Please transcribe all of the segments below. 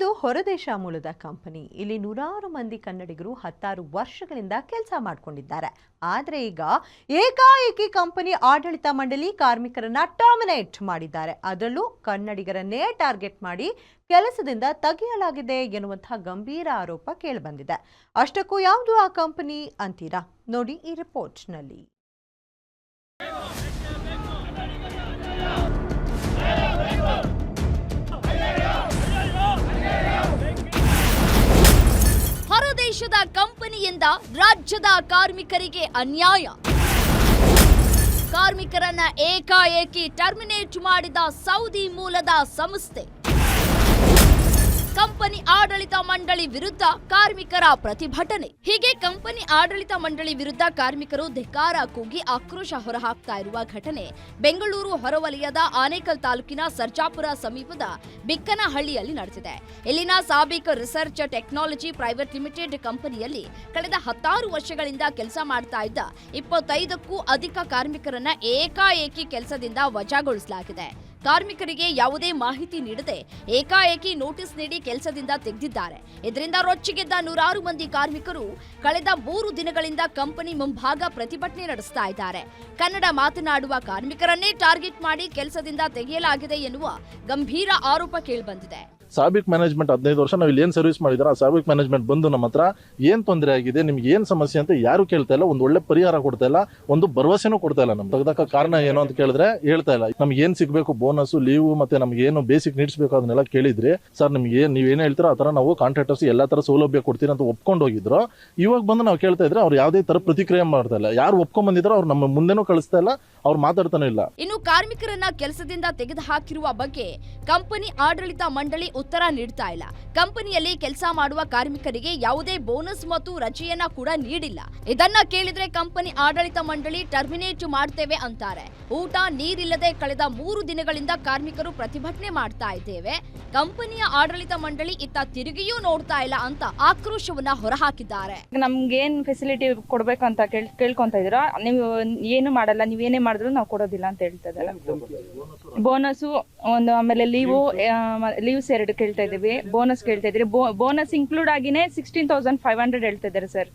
ಅದು ಹೊರದೇಶ ಮೂಲದ ಕಂಪನಿ. ಇಲ್ಲಿ ನೂರಾರು ಮಂದಿ ಕನ್ನಡಿಗರು ಹತ್ತಾರು ವರ್ಷಗಳಿಂದ ಕೆಲಸ ಮಾಡಿಕೊಂಡಿದ್ದಾರೆ. ಆದರೆ ಈಗ ಏಕಾಏಕಿ ಕಂಪನಿ ಆಡಳಿತ ಮಂಡಳಿ ಕಾರ್ಮಿಕರನ್ನ ಟರ್ಮಿನೇಟ್ ಮಾಡಿದ್ದಾರೆ. ಅದರಲ್ಲೂ ಕನ್ನಡಿಗರನ್ನೇ ಟಾರ್ಗೆಟ್ ಮಾಡಿ ಕೆಲಸದಿಂದ ತೆಗೆಯಲಾಗಿದೆ ಎನ್ನುವಂತಹ ಗಂಭೀರ ಆರೋಪ ಕೇಳಿಬಂದಿದೆ ಅಷ್ಟಕ್ಕೂ ಯಾವುದು ಆ ಕಂಪನಿ ಅಂತೀರಾ? ನೋಡಿ ಈ ರಿಪೋರ್ಟ್ನಲ್ಲಿ ಕಂಪನಿಯಿಂದ ರಾಜ್ಯದ ಕಾರ್ಮಿಕರಿಗೆ ಅನ್ಯಾಯ. ಕಾರ್ಮಿಕರನ್ನ ಏಕಾಏಕಿ ಟರ್ಮಿನೇಟ್ ಮಾಡಿದ ಸೌದಿ ಮೂಲದ ಸಂಸ್ಥೆ. ಕಂಪನಿ ಆಡಳಿತ ಮಂಡಳಿ ವಿರುದ್ಧ ಕಾರ್ಮಿಕರ ಪ್ರತಿಭಟನೆ. ಹೀಗೆ ಕಂಪನಿ ಆಡಳಿತ ಮಂಡಳಿ ವಿರುದ್ಧ ಕಾರ್ಮಿಕರು ಧಿಕ್ಕಾರ, ಕೂಗಿ ಆಕ್ರೋಶ ಹೊರಹಾಕ್ತಾ ಇರುವ ಘಟನೆ ಬೆಂಗಳೂರು ಹೊರವಲಯದ ಆನೇಕಲ್ ತಾಲೂಕಿನ ಸರ್ಜಾಪುರ ಸಮೀಪದ ಬಿಕ್ಕನಹಳ್ಳಿಯಲ್ಲಿ ನಡೆದಿದೆ. ಇಲ್ಲಿನ SABIC research technology private limited ಕಂಪನಿಯಲ್ಲಿ ಕಳೆದ ಹತ್ತಾರು ವರ್ಷಗಳಿಂದ ಕೆಲಸ ಮಾಡ್ತಾ ಇದ್ದ ಇಪ್ಪತ್ತೈದಕ್ಕೂ ಅಧಿಕ ಕಾರ್ಮಿಕರನ್ನ ಏಕಾಏಕಿ ಕೆಲಸದಿಂದ ವಜಾಗೊಳಿಸಲಾಗಿದೆ. ಕಾರ್ಮಿಕರಿಗೆ ಯಾವುದೇ ಮಾಹಿತಿ ನೀಡದೆ ಏಕಾಏಕಿ ನೋಟಿಸ್ ನೀಡಿ ಕೆಲಸದಿಂದ ತೆಗೆದಿದ್ದಾರೆ. ಇದರಿಂದ ರೊಚ್ಚಿಗೆದ್ದ ನೂರಾರು ಮಂದಿ ಕಾರ್ಮಿಕರು ಕಳೆದ ಮೂರು ದಿನಗಳಿಂದ ಕಂಪನಿ ಮುಂಭಾಗ ಪ್ರತಿಭಟನೆ ನಡೆಸ್ತಾ ಇದ್ದಾರೆ. ಕನ್ನಡ ಮಾತನಾಡುವ ಕಾರ್ಮಿಕರನ್ನೇ ಟಾರ್ಗೆಟ್ ಮಾಡಿ ಕೆಲಸದಿಂದ ತೆಗೆಯಲಾಗಿದೆ ಎನ್ನುವ ಗಂಭೀರ ಆರೋಪ ಕೇಳಿಬಂದಿದೆ. ಸಾಬಿಕ್ ಮ್ಯಾನೇಜ್ಮೆಂಟ್ ಹದಿನೈದು ವರ್ಷ ನಾವು ಇಲ್ಲಿ ಏನು ಸರ್ವಿಸ್ ಮಾಡಿದಾರೆ? ಆ ಸಾಬಿಕ್ ಮ್ಯಾನೇಜ್ಮೆಂಟ್ ಬಂದು ನಮ್ಮ ಹತ್ರ ಏನು ತೊಂದರೆ ಆಗಿದೆ? ನಿಮ್ಗೆ ಏನು ಸಮಸ್ಯೆ ಅಂತ ಯಾರು ಕೇಳ್ತಾ ಇಲ್ಲ. ಒಂದು ಒಳ್ಳೆ ಪರಿಹಾರ ಕೊಡ್ತಾ ಇಲ್ಲ. ಒಂದು ಭರವಸೆನೂ ಕೊಡ್ತಾ ಇಲ್ಲ ನಮ್ಗೆ. ತೆಗ್ದಕ್ಕ ಕಾರಣ ಏನು ಅಂತ ಕೇಳಿದ್ರೆ ಹೇಳ್ತಾ ಇಲ್ಲ. ನಮ್ಗೆ ಏನು ಸಿಗಬೇಕು? ಬೋನಸ್ ಲೀವ್ ಮತ್ತೆ ನಮ್ಗೆ ಏನು ಬೇಸಿಕ್ ನೀಡ್ಸ್ ಬೇಕು ಅದನ್ನೆಲ್ಲ ಕೇಳಿದ್ರಿ, ಸರ್, ನಿಮ್ಗೆ ಏನು ನೀವೇನು ಹೇಳ್ತೀರೋ ಆ ಥರ ನಾವು ಕಾಂಟ್ರಾಕ್ಟರ್ಸ್ ಎಲ್ಲ ಥರ ಸೌಲಭ್ಯ ಕೊಡ್ತೀರಿ ಅಂತ ಒಪ್ಕೊಂಡು ಹೋಗಿದ್ರು. ಇವಾಗ ಬಂದು ನಾವು ಕೇಳ್ತಾ ಇದ್ರೆ ಅವ್ರು ಯಾವುದೇ ಥರ ಪ್ರತಿಕ್ರಿಯೆ ಮಾಡ್ತಾ ಇಲ್ಲ. ಯಾರು ಒಪ್ಕೊಂಡ್ ಬಂದಿದ್ರು ಅವ್ರು ನಮ್ಮ ಮುಂದೆನೂ ಕಳಿಸ್ತಾ ಇಲ್ಲ. ಅವ್ರು ಮಾತಾಡ್ತಾನೆ ಇಲ್ಲ. ಇನ್ನು ಕಾರ್ಮಿಕರನ್ನ ಕೆಲಸದಿಂದ ತೆಗೆದುಹಾಕಿರುವ ಬಗ್ಗೆ ಕಂಪನಿ ಆಡಳಿತ ಮಂಡಳಿ ಉತ್ತರ ನೀಡ್ತಾ ಇಲ್ಲ. ಕಂಪನಿಯಲ್ಲಿ ಕೆಲಸ ಮಾಡುವ ಕಾರ್ಮಿಕರಿಗೆ ಯಾವುದೇ ಬೋನಸ್ ಮತ್ತು ರಜೆಯನ್ನ ಕೂಡ ನೀಡಿಲ್ಲ. ಇದನ್ನ ಕೇಳಿದ್ರೆ ಕಂಪನಿ ಆಡಳಿತ ಮಂಡಳಿ ಟರ್ಮಿನೇಟ್ ಮಾಡ್ತೇವೆ ಅಂತಾರೆ. ಊಟ ನೀರಿಲ್ಲದೆ ಕಳೆದ ಮೂರು ದಿನಗಳಿಂದ ಕಾರ್ಮಿಕರು ಪ್ರತಿಭಟನೆ ಮಾಡ್ತಾ ಇದ್ದೇವೆ. ಕಂಪನಿಯ ಆಡಳಿತ ಮಂಡಳಿ ಇತ್ತ ತಿರುಗಿಯೂ ನೋಡ್ತಾ ಇಲ್ಲ ಅಂತ ಆಕ್ರೋಶವನ್ನ ಹೊರಹಾಕಿದ್ದಾರೆ. ನಮ್ಗೇನ್ ಫೆಸಿಲಿಟಿ ಕೊಡ್ಬೇಕು ಅಂತ ಕೇಳ್ ಕೇಳ್ಕೊಂತ ಇದೀರಾ ನೀವು ಏನು ಮಾಡಲ್ಲ ನೀವೇನೇ ಮಾಡಿದ್ರು ನಾವು ಕೊಡೋದಿಲ್ಲ ಅಂತ ಹೇಳ್ತಾ ಇದ್ದಾರೆ ಬೋನಸ್ಸು ಒಂದು ಆಮೇಲೆ ಲೀವು ಲೀವ್ಸ್ ಎರಡು ಕೇಳ್ತಾ ಇದೀವಿ ಬೋನಸ್ ಕೇಳ್ತಾ ಇದ್ದೀವಿ ಬೋನಸ್ ಇನ್ಕ್ಲೂಡ್ ಆಗಿನೇ ಸಿಕ್ಸ್ಟೀನ್ ತೌಸಂಡ್ ಫೈವ್ ಹಂಡ್ರೆಡ್ ಹೇಳ್ತಾ ಇದ್ದಾರೆ ಸರ್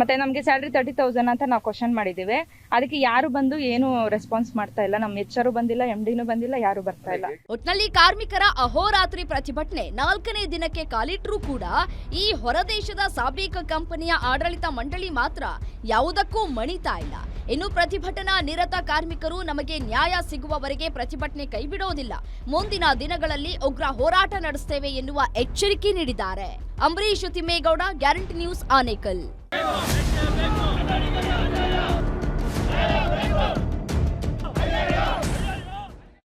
ಮತ್ತೆ ನಮಗೆ ಸ್ಯಾಲ್ರಿ ತರ್ಟಿ ತೌಸಂಡ್ ಅಂತ ನಾವು ಕ್ವಶನ್ ಮಾಡಿದ್ದೀವಿ ಅದಕ್ಕೆ ಯಾರು ಬಂದು ಏನು ರೆಸ್ಪಾನ್ಸ್ ಮಾಡ್ತಾ ಇಲ್ಲ? ನಮ್ಮ ಎಚ್ ಬಂದಿಲ್ಲ ಎಂ ಡಿನೂ ಬಂದಿಲ್ಲ, ಯಾರು ಬರ್ತಾ ಇಲ್ಲ. ಒಟ್ನಲ್ಲಿ ಕಾರ್ಮಿಕರ ಅಹೋರಾತ್ರಿ ಪ್ರತಿಭಟನೆ ನಾಲ್ಕನೇ ದಿನಕ್ಕೆ ಕಾಲಿಟ್ಟರೂ ಕೂಡ ಈ ಹೊರದೇಶದ ಸಾಬೀಕ ಕಂಪನಿಯ ಆಡಳಿತ ಮಂಡಳಿ ಮಾತ್ರ ಯಾವುದಕ್ಕೂ ಮಣಿತಾ ಇಲ್ಲ. ಇನ್ನು ಪ್ರತಿಭಟನಾ ನಿರತ ಕಾರ್ಮಿಕರು ನಮಗೆ ನ್ಯಾಯ ಸಿಗುವವರೆಗೆ ಪ್ರತಿಭಟನೆ ಕೈಬಿಡೋದಿಲ್ಲ. ಮುಂದಿನ ದಿನಗಳಲ್ಲಿ ಉಗ್ರ ಹೋರಾಟ ನಡೆಸುತ್ತೇವೆ ಎನ್ನುವ ಎಚ್ಚರಿಕೆ ನೀಡಿದ್ದಾರೆ. Ambareesh Thimmegowda, guarantee news Anekal. Vengo, vengo, vengo.